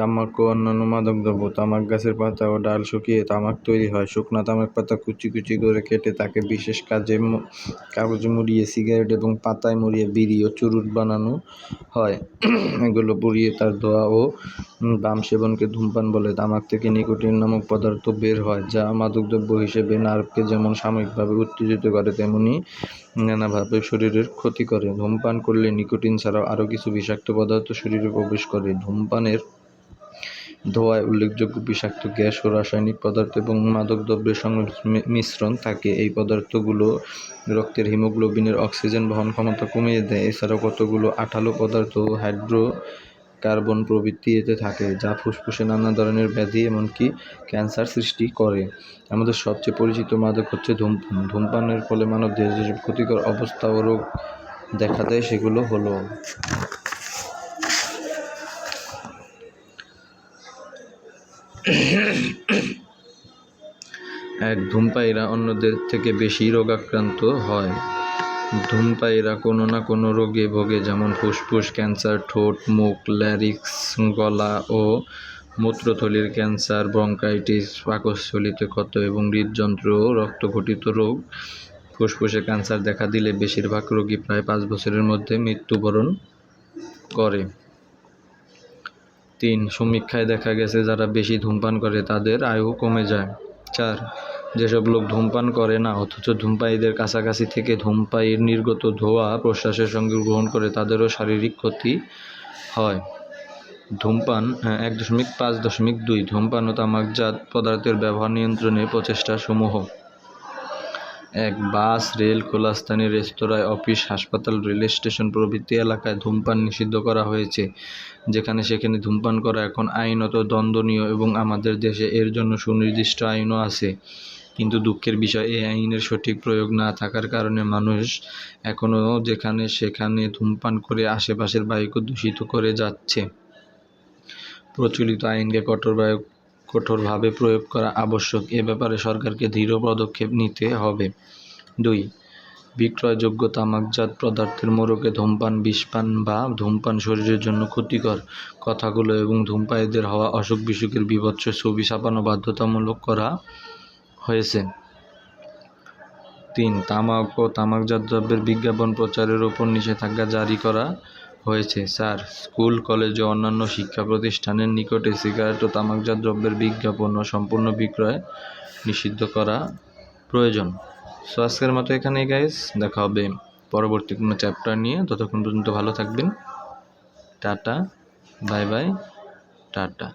তামাক ও অন্যান্য মাদকদ্রব্য তামাক গাছের পাতা ও ডাল শুকিয়ে তামাক তৈরি হয়। শুকনা তামাক পাতা কুচি কুচি করে কেটে তাকে বিশেষ কাজে কাগজে মুড়িয়ে সিগারেট এবং পাতায় মুড়িয়ে বিড়ি ও চুরুট বানানো হয়। এগুলো পুড়িয়ে তার ধোয়া ও বাম সেবনকে ধূমপান বলে। তামাক থেকে নিকোটিন নামক পদার্থ বের হয়, যা মাদকদ্রব্য হিসেবে নার্ভকে যেমন সাময়িকভাবে উত্তেজিত করে, তেমনি নানাভাবে শরীরের ক্ষতি করে। ধূমপান করলে নিকোটিন ছাড়াও আরও কিছু বিষাক্ত পদার্থ শরীরে প্রবেশ করে। ধূমপানের ধোঁয়ায় উল্লেখযোগ্য বিষাক্ত গ্যাস ও রাসায়নিক পদার্থ এবং মাদকদ্রব্যের মিশ্রণ থাকে। এই পদার্থগুলো রক্তের হিমোগ্লোবিনের অক্সিজেন বহন ক্ষমতা কমিয়ে দেয়। এছাড়াও কতগুলো আঠালো পদার্থ হাইড্রো কার্বন প্রভৃতি এতে থাকে, যা ফুসফুসে নানা ধরনের ব্যাধি এমনকি ক্যান্সার সৃষ্টি করে। আমাদের সবচেয়ে পরিচিত মাদক হচ্ছে ধূমপান। ধূমপানের ফলে মানবদেহে যেসব ক্ষতিকর অবস্থা ও রোগ দেখা দেয়, সেগুলো হলো এক ধূমপায়ীরা অন্যদের থেকে বেশি রোগাক্রান্ত হয়। ধূমপায়ীরা কোনো না কোনো রোগে ভোগে, যেমন ফুসফুস, ক্যান্সার, ঠোঁট, মুখ ল্যারিক্স গলা ও মূত্রথলির ক্যান্সার, ব্রঙ্কাইটিস, পাকস্থলীতে ক্ষত এবং হৃদযন্ত্র রক্তঘটিত রোগ। ফুসফুসে ক্যান্সার দেখা দিলে বেশিরভাগ রোগী প্রায় পাঁচ বছরের মধ্যে মৃত্যুবরণ করে। তিন সমীক্ষায় দেখা গেছে যারা বেশি ধূমপান করে তাদের আয়ু কমে যায়। চার যেসব লোক ধূমপান করে না অথচ ধূমপায়ীদের কাছাকাছি থেকে ধূমপায়ীর নির্গত ধোঁয়া প্রশ্বাসের সঙ্গে গ্রহণ করে তাদেরও শারীরিক ক্ষতি হয়। ধূমপান হ্যাঁ, এক দশমিক পাঁচ দশমিক দুই ধূমপান ও তামাকজাত পদার্থের ব্যবহার নিয়ন্ত্রণে প্রচেষ্টা সমূহ এক বাস, রেল, খোলাস্থানে রেস্তোরাঁ, অফিস, হাসপাতাল, রেল স্টেশন প্রভৃতি এলাকায় ধূমপান নিষিদ্ধ করা হয়েছে। যেখানে সেখানে ধূমপান করা এখন আইনত দণ্ডনীয় এবং আমাদের দেশে এর জন্য সুনির্দিষ্ট আইনও আছে। কিন্তু দুঃখের বিষয়, এই আইনের সঠিক প্রয়োগ না থাকার কারণে মানুষ এখনও যেখানে সেখানে ধূমপান করে আশেপাশের বায়ুকে দূষিত করে যাচ্ছে। প্রচলিত আইনকে কঠোরভাবে কঠোরভাবে প্রয়োগ করা আবশ্যক। এ ব্যাপারে সরকারকে দৃঢ় পদক্ষেপ নিতে হবে। দুই, বিক্রয়যোগ্য তামাকজাত পদার্থের মোড়কে ধূমপান, বিষপান বা ধূমপান শরীরের জন্য ক্ষতিকর কথাগুলো এবং ধূমপায়ীদের হওয়া অসুখ বিসুখের বিভৎস ছবি ছাপানো বাধ্যতামূলক করা হয়েছে। তিন, তামাক ও তামাকজাত দ্রব্যের বিজ্ঞাপন প্রচারের ওপর নিষেধাজ্ঞা জারি করা হয়েছে। স্যার, স্কুল, কলেজ ও অন্যান্য শিক্ষা প্রতিষ্ঠানের নিকটে সিগারেট ও তামাকজাত দ্রব্যের বিজ্ঞাপন ও সম্পূর্ণ বিক্রয় নিষিদ্ধ করা প্রয়োজন। সো, আজকের মতো এখানেই গাইস দেখা হবে পরবর্তী কোনো চ্যাপ্টার নিয়ে। ততক্ষণ পর্যন্ত ভালো থাকবেন। টাটা বাই বাই টাটা।